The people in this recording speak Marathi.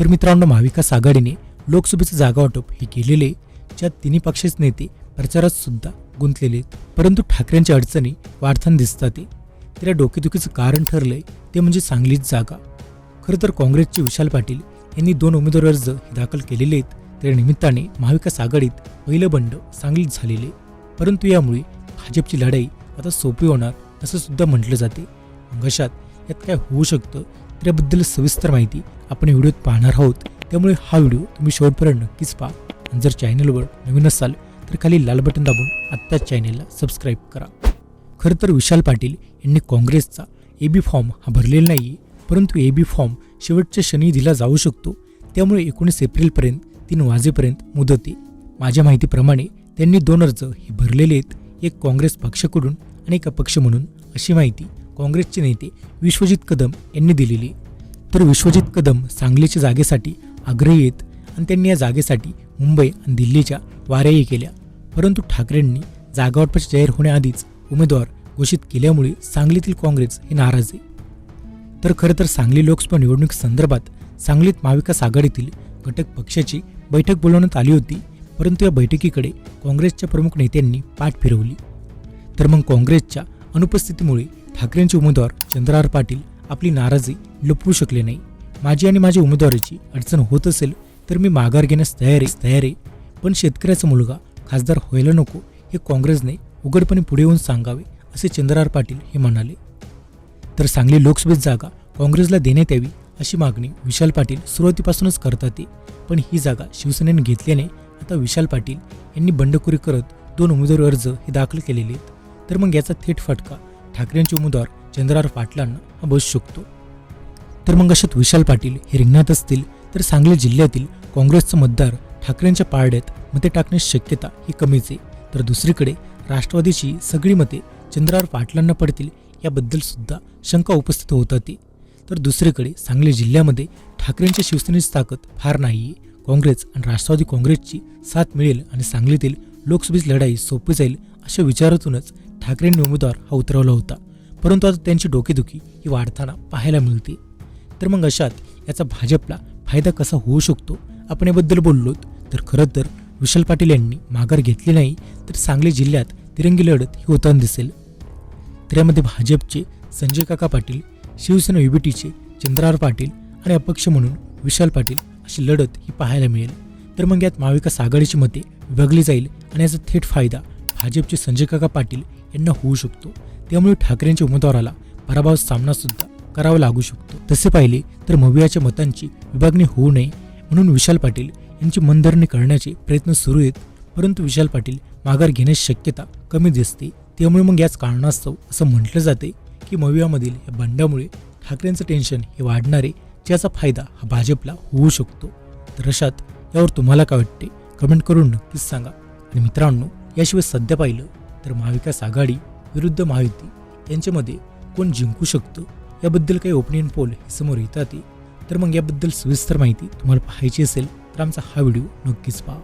तर मित्रांनो महाविकास आघाडीने लोकसभेचं जागा वाटप हे केलेले ज्यात तिन्ही पक्षाचे नेते प्रचारात सुद्धा गुंतलेले आहेत. परंतु ठाकरेंच्या अडचणी वाढताना दिसतात ते. तर या डोकेदुखीचं कारण ठरलंय ते म्हणजे सांगलीच जागा. खरं तर काँग्रेसचे विशाल पाटील यांनी दोन उमेदवार अर्ज हे दाखल केलेले आहेत. त्या निमित्ताने महाविकास आघाडीत पहिलं बंड सांगलीत झालेले परंतु यामुळे भाजपची लढाई आता सोपी होणार असं सुद्धा म्हटलं जाते. मग यात काय होऊ शकतं त्याबद्दल सविस्तर माहिती आपण व्हिडिओत पाहणार आहोत. त्यामुळे हा व्हिडिओ तुम्ही शेवटपर्यंत नक्कीच पहा. आणि जर चॅनलवर नवीन असाल तर खाली लाल बटन दाबून आत्ताच चॅनेलला सबस्क्राईब करा. खरं तर विशाल पाटील यांनी काँग्रेसचा ए बी फॉर्म हा भरलेला नाही परंतु ए बी फॉर्म शेवटच्या शनी दिला जाऊ शकतो. त्यामुळे एकोणीस एप्रिलपर्यंत तीन वाजेपर्यंत मुदत. आहे माझ्या माहितीप्रमाणे त्यांनी दोन अर्ज हे भरलेले आहेत. एक काँग्रेस पक्षाकडून आणि एक अपक्ष म्हणून अशी माहिती काँग्रेसचे नेते विश्वजित कदम यांनी दिलेली. तर विश्वजित कदम सांगलीच्या जागेसाठी आग्रही आहेत आणि त्यांनी या जागेसाठी मुंबई आणि दिल्लीच्या वाऱ्याही केल्या. परंतु ठाकरेंनी जागावाटपाचे जाहीर होण्याआधीच उमेदवार घोषित केल्यामुळे सांगलीतील काँग्रेस हे नाराज आहे. तर खरं तर सांगली लोकसभा निवडणूक संदर्भात सांगलीत महाविकास आघाडीतील घटक पक्षाची बैठक बोलवण्यात आली होती परंतु या बैठकीकडे काँग्रेसच्या प्रमुख नेत्यांनी पाठ फिरवली. तर मग काँग्रेसच्या अनुपस्थितीमुळे ठाकरेंचे उमेदवार चंद्रहार पाटील आपली नाराजी लपवू शकले नाही. माझी आणि माझ्या उमेदवाराची अडचण होत असेल तर मी माघार घेण्यास तयार आहे तयार आहे. पण शेतकऱ्याचा मुलगा खासदार व्हायला नको हे काँग्रेसने उघडपणे पुढे येऊन सांगावे असे चंद्रहार पाटील हे म्हणाले. तर सांगली लोकसभेत जागा काँग्रेसला देण्यात यावी अशी मागणी विशाल पाटील सुरुवातीपासूनच करतात पण ही जागा शिवसेनेने घेतल्याने आता विशाल पाटील यांनी बंडखोरी करत दोन उमेदवारी अर्ज हे दाखल केलेले आहेत. तर मग याचा थेट फटका ठाकरेंचे उमेदवार चंद्रार पाटलांना हा बसू शकतो तर मग अशात विशाल पाटील हे रिंगणात असतील तर सांगली जिल्ह्यातील काँग्रेसचं मतदार ठाकरेंच्या पारड्यात मते टाकण्याची शक्यता ही कमीच आहे. तर दुसरीकडे राष्ट्रवादीची सगळी मते चंद्रार पाटलांना पडतील याबद्दल सुद्धा शंका उपस्थित होत होती तर दुसरीकडे सांगली जिल्ह्यामध्ये ठाकरेंच्या शिवसेनेची ताकद फार नाही आहे काँग्रेस आणि राष्ट्रवादी काँग्रेसची साथ मिळेल आणि सांगलीतील लोकसभेची लढाई सोपी जाईल अशा विचारातूनच ठाकरेंनी उमेदवार हा उतरवला होता. परंतु आता त्यांची डोकेदुखी ही वाढताना पाहायला मिळते. तर मग अशात याचा भाजपला फायदा कसा होऊ शकतो? आपण याबद्दल बोललोत. तर खरं तर विशाल पाटील यांनी माघार घेतली नाही तर सांगली जिल्ह्यात तिरंगी लढत ही होताना दिसेल. तर यामध्ये भाजपचे संजय काका पाटील शिवसेना युबीटीचे चंद्रार पाटील आणि अपक्ष म्हणून विशाल पाटील अशी लढत ही पाहायला मिळेल. तर मग यात महाविकास आघाडीची मते विभागली जाईल आणि याचा थेट फायदा भाजपचे संजय काका पाटील यांना होऊ शकतो. त्यामुळे ठाकरेंच्या उमेदवाराला पराभव सामना सुद्धा करावा लागू शकतो. तसे पाहिले तर मवियाच्या मतांची विभागणी होऊ नये म्हणून विशाल पाटील यांची मनधरणी करण्याचे प्रयत्न सुरू आहेत. परंतु विशाल पाटील माघार घेण्याची शक्यता कमी दिसते. त्यामुळे मग याच कारणास्तव असं म्हटलं जाते की मवियामधील या बंडामुळे ठाकरेंचं टेन्शन हे वाढणारे ज्याचा फायदा हा भाजपला होऊ शकतो. तर अशात यावर तुम्हाला काय वाटते? कमेंट करून नक्कीच सांगा. आणि मित्रांनो याशिवाय सध्या पाहिलं तर महाविकास आघाडी विरुद्ध महायुती यांच्यामध्ये कोण जिंकू शकतो याबद्दल काही ओपिनियन पोल हे समोर येतात ते. तर मग याबद्दल सविस्तर माहिती तुम्हाला पाहायची असेल तर आमचा हा व्हिडिओ नक्कीच पहा